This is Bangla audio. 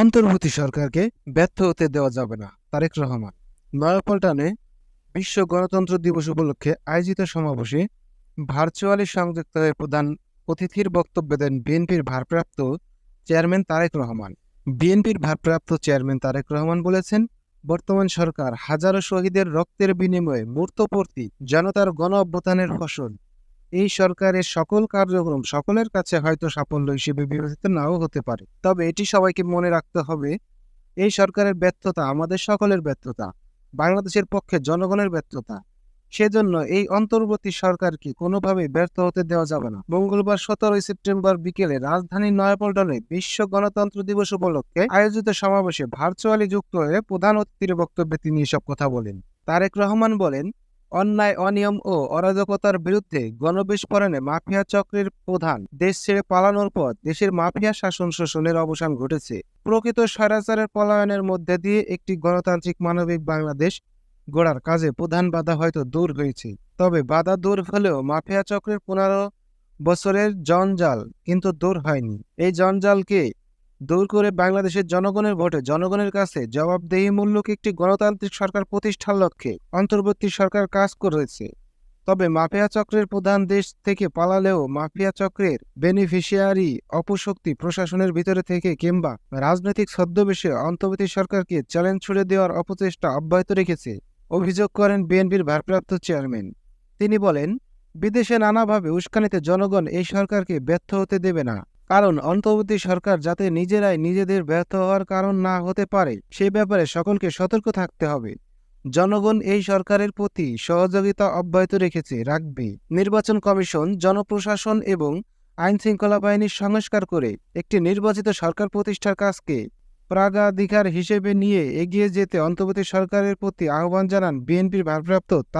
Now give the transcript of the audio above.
অন্তর্বর্তী সরকারকে ব্যর্থ হতে দেওয়া যাবে না, তারেক রহমান। নয়াপল্টনে বিশ্ব গণতন্ত্র দিবস উপলক্ষে আয়োজিত সমাবেশে ভার্চুয়ালি সংযুক্ত হয়ে প্রধান অতিথির বক্তব্য দেন বিএনপির ভারপ্রাপ্ত চেয়ারম্যান তারেক রহমান। বিএনপির ভারপ্রাপ্ত চেয়ারম্যান তারেক রহমান বলেছেন, বর্তমান সরকার হাজারো শহীদের রক্তের বিনিময়ে মূর্তপ্রতি জনতার গণ অভ্যুত্থানের ফসল এই সরকারের সকল কার্যক্রম সকলের কাছে হয়তো সাফল্য হিসেবে বিবেচিত নাও হতে পারে। তবে এটি সবাইকে মনে রাখতে হবে, এই সরকারের ব্যর্থতা আমাদের সকলের ব্যর্থতা, বাংলাদেশের পক্ষে জনগণের ব্যর্থতা। সেজন্য এই অন্তর্বর্তী সরকারকে কোনোভাবেই ব্যর্থ হতে দেওয়া যাবে না। মঙ্গলবার সতেরোই সেপ্টেম্বর বিকেলে রাজধানীর নয়াপল্টনে বিশ্ব গণতন্ত্র দিবস উপলক্ষে আয়োজিত সমাবেশে ভার্চুয়ালি যুক্ত হয়ে প্রধান অতিথির বক্তব্যে তিনি এসব কথা বলেন। তারেক রহমান বলেন অন্যায়, অনিয়ম ও অরাজকতার বিরুদ্ধে গণবিস্ফোরণে মাফিয়া চক্রের প্রধান। দেশ ছেড়ে পালানোর পর দেশের মাফিয়া শাসন শোষণের অবসান ঘটেছে। প্রকৃত স্বৈরাচারের পলায়নের মধ্যে দিয়ে একটি গণতান্ত্রিক মানবিক বাংলাদেশ গড়ার কাজে প্রধান বাধা হয়তো দূর হয়েছে। তবে বাধা দূর হলেও মাফিয়া চক্রের পনেরো বছরের জঞ্জাল কিন্তু দূর হয়নি। এই জঞ্জালকে দূর করে বাংলাদেশের জনগণের ভোটে জনগণের কাছে জবাবদেহিমূলক একটি গণতান্ত্রিক সরকার প্রতিষ্ঠার লক্ষ্যে অন্তর্বর্তী সরকার কাজ করেছে। তবে মাফিয়া চক্রের প্রধান দেশ থেকে পালালেও মাফিয়া চক্রের বেনিফিশিয়ারি অপশক্তি প্রশাসনের ভিতরে থেকে কিংবা রাজনৈতিক ছদ্মবেশে অন্তর্বর্তী সরকারকে চ্যালেঞ্জ ছুড়ে দেওয়ার অপচেষ্টা অব্যাহত রেখেছে, অভিযোগ করেন বিএনপির ভারপ্রাপ্ত চেয়ারম্যান। তিনি বলেন, বিদেশে নানাভাবে উস্কানিতে জনগণ এই সরকারকে ব্যর্থ হতে দেবে না। কারণ অন্তর্বর্তী সরকার যাতে নিজেরাই নিজেদের ব্যর্থ হওয়ার কারণ না হতে পারে, সে ব্যাপারে সকলকে সতর্ক থাকতে হবে। জনগণ এই সরকারের প্রতি সহযোগিতা অব্যাহত রেখেছে, রাখবে। নির্বাচন কমিশন, জনপ্রশাসন এবং আইন শৃঙ্খলা বাহিনীর সংস্কার করে একটি নির্বাচিত সরকার প্রতিষ্ঠার কাজকে প্রাগাধিকার হিসেবে নিয়ে এগিয়ে যেতে অন্তর্বর্তী সরকারের প্রতি আহ্বান জানান বিএনপির ভারপ্রাপ্ত